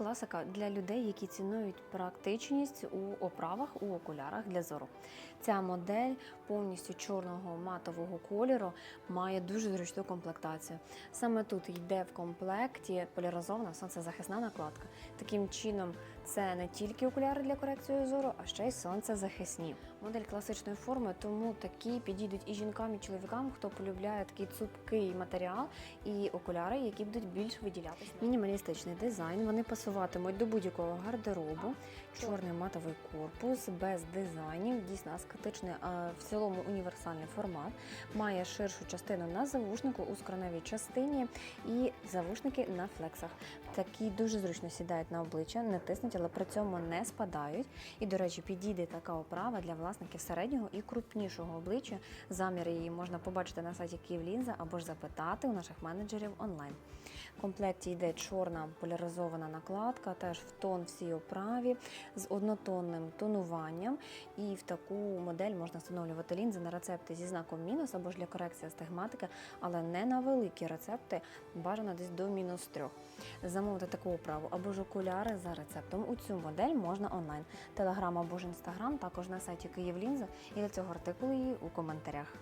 класика для людей, які цінують практичність у оправах у окулярах для зору. Ця модель повністю чорного матового кольору має дуже зручну комплектацію. Саме тут йде в комплекті поляризована сонцезахисна накладка. Таким чином, це не тільки окуляри для корекції зору, а ще й сонцезахисні. Модель класичної форми, тому такі підійдуть і жінкам, і чоловікам, хто полюбляє такий цупкий матеріал і окуляри, які будуть більш виділятися. Мінімалістичний дизайн. Вони пасуватимуть до будь-якого гардеробу. Чорний матовий корпус без дизайнів, дійсно аскетичний, а в цілому універсальний формат. Має ширшу частину на завушнику у скроневій частині і завушники на флексах. Такі дуже зручно сідають на обличчя, не тиснуть, але при цьому не спадають. І, до речі, підійде така оправа для власників середнього і крупнішого обличчя. Замір її можна побачити на сайті Київлінза або ж запитати у наших менеджерів онлайн. В комплекті йде чорна поляризована накладка, теж в тон всій оправі з однотонним тонуванням. І в таку модель можна встановлювати лінзи на рецепти зі знаком мінус або ж для корекції астигматики, але не на великі рецепти, бажано десь до мінус трьох. Замовити таку оправу або ж окуляри за рецептом. У цю модель можна онлайн. Телеграм або ж інстаграм, також на сайті Київлінза і для цього артикулу її у коментарях.